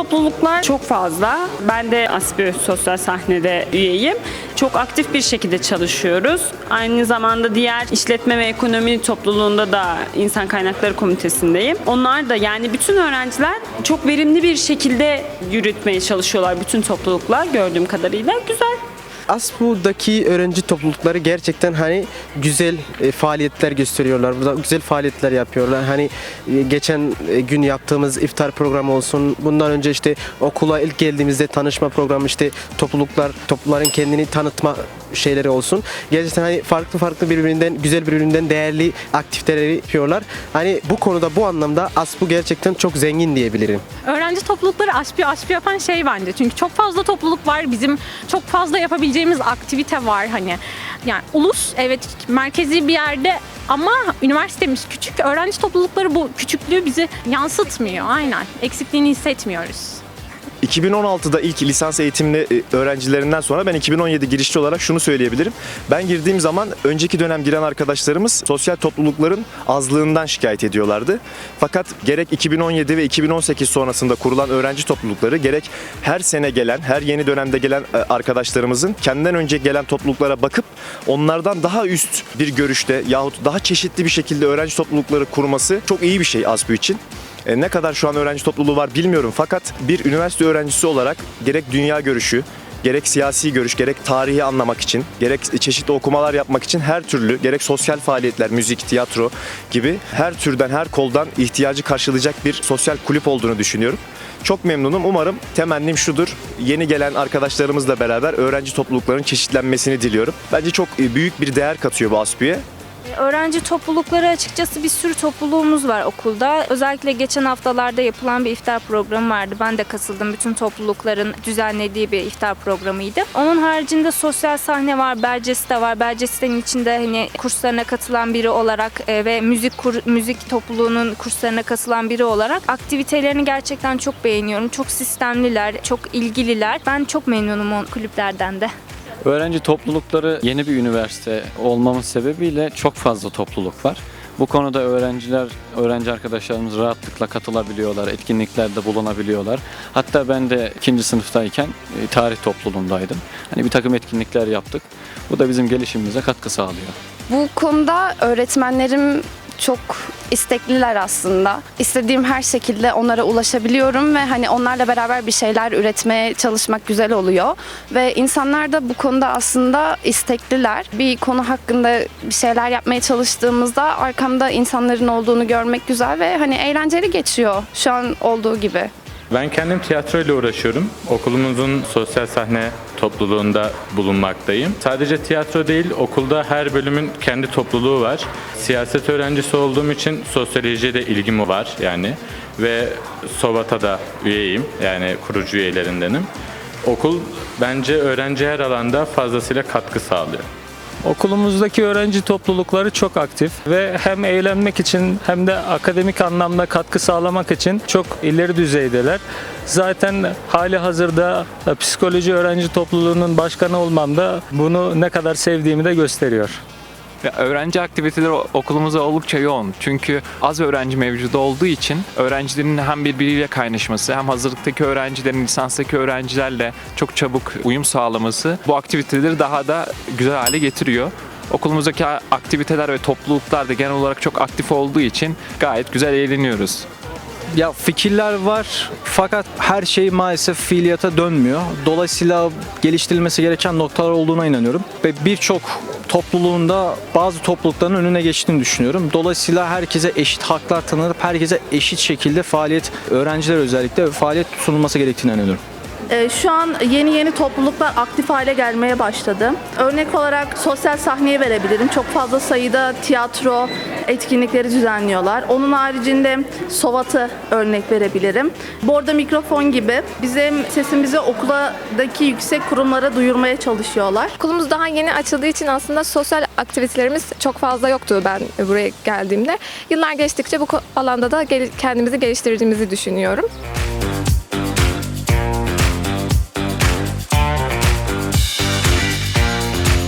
Topluluklar çok fazla. Ben de ASPÜ Sosyal Sahne'de üyeyim. Çok aktif bir şekilde çalışıyoruz. Aynı zamanda diğer işletme ve ekonomi topluluğunda da insan kaynakları komitesindeyim. Onlar da yani bütün öğrenciler çok verimli bir şekilde yürütmeye çalışıyorlar bütün topluluklar gördüğüm kadarıyla. Güzel. ASPU'daki öğrenci toplulukları gerçekten hani güzel e, faaliyetler gösteriyorlar. Burada güzel faaliyetler yapıyorlar. Hani e, geçen e, gün yaptığımız iftar programı olsun. Bundan önce işte okula ilk geldiğimizde tanışma programı işte topluluklar, toplulukların kendini tanıtma şeyleri olsun. Gerçekten hani farklı farklı birbirinden güzel birbirinden değerli aktiviteleri yapıyorlar. Hani bu konuda bu anlamda ASPU gerçekten çok zengin diyebilirim. Öğrenci toplulukları aşpı aşpı yapan şey bence. Çünkü çok fazla topluluk var. Bizim çok fazla yapabileceğimiz aktivite var hani. Yani ulus evet merkezi bir yerde ama üniversitemiz küçük. Öğrenci toplulukları bu küçüklüğü bizi yansıtmıyor. Aynen. Eksikliğini hissetmiyoruz. 2016'da ilk lisans eğitimli e, öğrencilerinden sonra ben 2017 girişçi olarak şunu söyleyebilirim. Ben girdiğim zaman önceki dönem giren arkadaşlarımız sosyal toplulukların azlığından şikayet ediyorlardı. Fakat gerek 2017 ve 2018 sonrasında kurulan öğrenci toplulukları gerek her sene gelen, her yeni dönemde gelen e, arkadaşlarımızın kendinden önce gelen topluluklara bakıp onlardan daha üst bir görüşte yahut daha çeşitli bir şekilde öğrenci toplulukları kurması çok iyi bir şey ASPÜ için. E, ne kadar şu an öğrenci topluluğu var bilmiyorum fakat bir üniversite öğrencisi olarak gerek dünya görüşü, gerek siyasi görüş, gerek tarihi anlamak için, gerek çeşitli okumalar yapmak için her türlü, gerek sosyal faaliyetler, müzik, tiyatro gibi her türden, her koldan ihtiyacı karşılayacak bir sosyal kulüp olduğunu düşünüyorum. Çok memnunum. Umarım temennim şudur. Yeni gelen arkadaşlarımızla beraber öğrenci topluluklarının çeşitlenmesini diliyorum. Bence çok e, büyük bir değer katıyor bu ASPÜ'ye. Öğrenci toplulukları açıkçası bir sürü topluluğumuz var okulda. Özellikle geçen haftalarda yapılan bir iftar programı vardı. Ben de katıldım. Bütün toplulukların düzenlediği bir iftar programıydı. Onun haricinde sosyal sahne var, Bercesi var. Bercesi'nin içinde hani kurslarına katılan biri olarak e, ve müzik kur- müzik topluluğunun kurslarına katılan biri olarak aktivitelerini gerçekten çok beğeniyorum. Çok sistemliler, çok ilgililer. Ben çok memnunum o kulüplerden de. Öğrenci toplulukları yeni bir üniversite olmamız sebebiyle çok fazla topluluk var. Bu konuda öğrenciler, öğrenci arkadaşlarımız rahatlıkla katılabiliyorlar, etkinliklerde bulunabiliyorlar. Hatta ben de ikinci sınıftayken e, tarih topluluğundaydım. Hani bir takım etkinlikler yaptık. Bu da bizim gelişimimize katkı sağlıyor. Bu konuda öğretmenlerim çok istekliler aslında. İstediğim her şekilde onlara ulaşabiliyorum ve hani onlarla beraber bir şeyler üretmeye çalışmak güzel oluyor. Ve insanlar da bu konuda aslında istekliler. Bir konu hakkında bir şeyler yapmaya çalıştığımızda arkamda insanların olduğunu görmek güzel ve hani eğlenceli geçiyor şu an olduğu gibi. Ben kendim tiyatro ile uğraşıyorum. Okulumuzun sosyal sahne topluluğunda bulunmaktayım. Sadece tiyatro değil, okulda her bölümün kendi topluluğu var. Siyaset öğrencisi olduğum için sosyolojiye de ilgim var yani. Ve Sovat'a da üyeyim, yani kurucu üyelerindenim. Okul bence öğrenci her alanda fazlasıyla katkı sağlıyor. Okulumuzdaki öğrenci toplulukları çok aktif ve hem eğlenmek için hem de akademik anlamda katkı sağlamak için çok ileri düzeydeler. Zaten hali hazırda e, psikoloji öğrenci topluluğunun başkanı olmam da bunu ne kadar sevdiğimi de gösteriyor. Ya öğrenci aktiviteleri okulumuzda oldukça yoğun. Çünkü az öğrenci mevcudu olduğu için öğrencilerin hem birbiriyle kaynaşması hem hazırlıktaki öğrencilerin lisanstaki öğrencilerle çok çabuk uyum sağlaması bu aktiviteleri daha da güzel hale getiriyor. Okulumuzdaki aktiviteler ve topluluklar da genel olarak çok aktif olduğu için gayet güzel eğleniyoruz. Ya fikirler var fakat her şey maalesef fiiliyata dönmüyor. Dolayısıyla geliştirilmesi gereken noktalar olduğuna inanıyorum. Ve birçok topluluğunda bazı toplulukların önüne geçtiğini düşünüyorum. Dolayısıyla herkese eşit haklar tanınıp herkese eşit şekilde faaliyet, öğrenciler özellikle faaliyet sunulması gerektiğini inanıyorum. Ee, Şu an yeni yeni topluluklar aktif hale gelmeye başladı. Örnek olarak sosyal sahneye verebilirim. Çok fazla sayıda tiyatro etkinlikleri düzenliyorlar. Onun haricinde Sovat'ı örnek verebilirim. Borda mikrofon gibi bizim sesimizi okuldaki yüksek kurumlara duyurmaya çalışıyorlar. Okulumuz daha yeni açıldığı için aslında sosyal aktivitelerimiz çok fazla yoktu ben buraya geldiğimde. Yıllar geçtikçe bu alanda da kendimizi geliştirdiğimizi düşünüyorum.